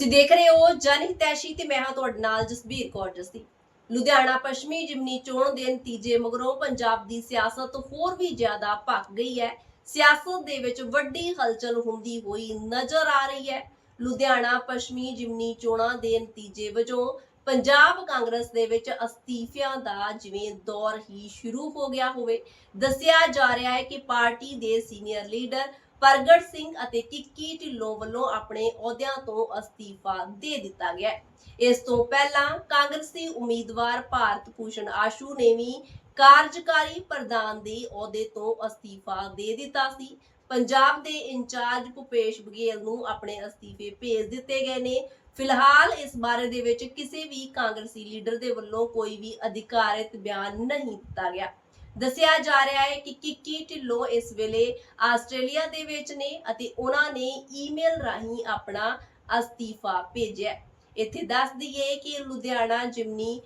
ਤੁਸੀਂ ਦੇਖ ਰਹੇ ਹੋ ਜਨ ਤੇ ਮੈਂ ਹਾਂ ਤੁਹਾਡੇ ਨਾਲ ਜਸਬੀਰ ਕੌਰ ਜਸੀ। ਲੁਧਿਆਣਾ ਪੱਛਮੀ ਜਿਮਨੀ ਚੋਣ ਦੇ ਨਤੀਜੇ ਮਗਰੋਂ ਪੰਜਾਬ ਦੀ ਸਿਆਸਤ ਹੋਰ ਵੀ ਜ਼ਿਆਦਾ ਭਖ ਗਈ ਹੈ। ਸਿਆਸਤ ਦੇ ਵਿੱਚ ਵੱਡੀ ਹਲਚਲ ਹੁੰਦੀ ਹੋਈ ਨਜ਼ਰ ਆ ਰਹੀ ਹੈ। ਲੁਧਿਆਣਾ ਪੱਛਮੀ ਜਿਮਨੀ ਚੋਣਾਂ ਦੇ ਨਤੀਜੇ ਵਜੋਂ ਪੰਜਾਬ ਕਾਂਗਰਸ ਦੇ ਵਿੱਚ ਅਸਤੀਫਿਆਂ ਦਾ ਜਿਵੇਂ ਦੌਰ ਹੀ ਸ਼ੁਰੂ ਹੋ ਗਿਆ ਹੋਵੇ, ਦੱਸਿਆ ਜਾ ਰਿਹਾ ਹੈ ਕਿ ਪਾਰਟੀ ਦੇ ਸੀਨੀਅਰ ਲੀਡਰ ਪ੍ਰਗਟ ਸਿੰਘ ਅਤੇ ਕਿੱਕੀ ਢਿੱਲੋਂ ਵੱਲੋਂ ਆਪਣੇ ਅਹੁਦਿਆਂ ਤੋਂ ਅਸਤੀਫਾ ਦੇ ਦਿੱਤਾ ਗਿਆ ਇਸ ਤੋਂ ਪਹਿਲਾਂ ਕਾਂਗਰਸੀ ਉਮੀਦਵਾਰ ਭਾਰਤ ਭੂਸ਼ਣ ਆਸ਼ੂ ਨੇ ਵੀ ਕਾਰਜਕਾਰੀ ਪ੍ਰਧਾਨ ਦੇ ਅਹੁਦੇ ਤੋਂ ਅਸਤੀਫਾ ਦੇ ਦਿੱਤਾ ਸੀ। ਪੰਜਾਬ ਦੇ ਇੰਚਾਰਜ ਭੁਪੇਸ਼ ਬਘੇਲ ਨੂੰ ਆਪਣੇ ਅਸਤੀਫੇ ਭੇਜ ਦਿੱਤੇ ਗਏ ਨੇ। ਫਿਲਹਾਲ ਇਸ ਬਾਰੇ ਦੇ ਵਿੱਚ ਕਿਸੇ ਵੀ ਕਾਂਗਰਸੀ ਲੀਡਰ ਦੇ ਵੱਲੋਂ ਕੋਈ ਵੀ ਅਧਿਕਾਰਿਤ ਬਿਆਨ ਨਹੀਂ ਦਿੱਤਾ ਗਿਆ। ਦੱਸਿਆ ਜਾ ਰਿਹਾ ਹੈ ਕਿ ਕਿੱਕੀ ਢਿੱਲੋਂ ਇਸ ਵੇਲੇ ਆਸਟ੍ਰੇਲੀਆ ਦੇ ਵਿੱਚ ਨੇ ਅਤੇ ਉਹਨਾਂ ਨੇ ਈਮੇਲ ਰਾਹੀਂ ਆਪਣਾ ਅਸਤੀਫਾ ਭੇਜਿਆ ਇੱਥੇ ਦੱਸ ਦਈਏ ਕਿ ਲੁਧਿਆਣਾ, ਜਿਮਨੀ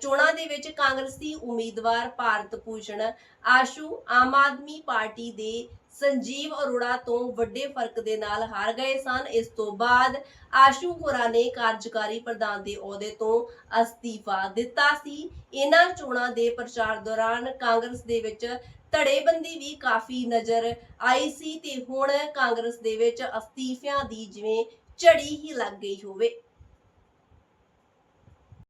ਚੋਣਾਂ ਦੇ ਵਿੱਚ ਕਾਂਗਰਸੀ ਉਮੀਦਵਾਰ ਭਾਰਤ ਭੂਸ਼ਣ, ਆਸ਼ੂ ਆਮ ਆਦਮੀ ਪਾਰਟੀ ਦੇ ਸੰਜੀਵ ਅਰੋੜਾ ਤੋਂ ਵੱਡੇ ਫ਼ਰਕ ਦੇ ਨਾਲ ਹਾਰ ਗਏ ਸਨ। ਇਸ ਤੋਂ ਬਾਅਦ ਆਸ਼ੂ ਹੋਰਾਂ ਨੇ ਕਾਰਜਕਾਰੀ ਪ੍ਰਧਾਨ ਦੇ ਅਹੁਦੇ ਤੋਂ ਅਸਤੀਫਾ ਦਿੱਤਾ ਸੀ। ਇਹਨਾਂ ਚੋਣਾਂ ਦੇ ਪ੍ਰਚਾਰ ਦੌਰਾਨ ਕਾਂਗਰਸ ਦੇ ਵਿੱਚ ਧੜੇਬੰਦੀ ਵੀ ਕਾਫੀ ਨਜ਼ਰ ਆਈ ਸੀ ਤੇ ਹੁਣ ਕਾਂਗਰਸ ਦੇ ਵਿੱਚ ਅਸਤੀਫਿਆਂ ਦੀ ਜਿਵੇਂ ਝੜੀ ਹੀ ਲੱਗ ਗਈ ਹੋਵੇ।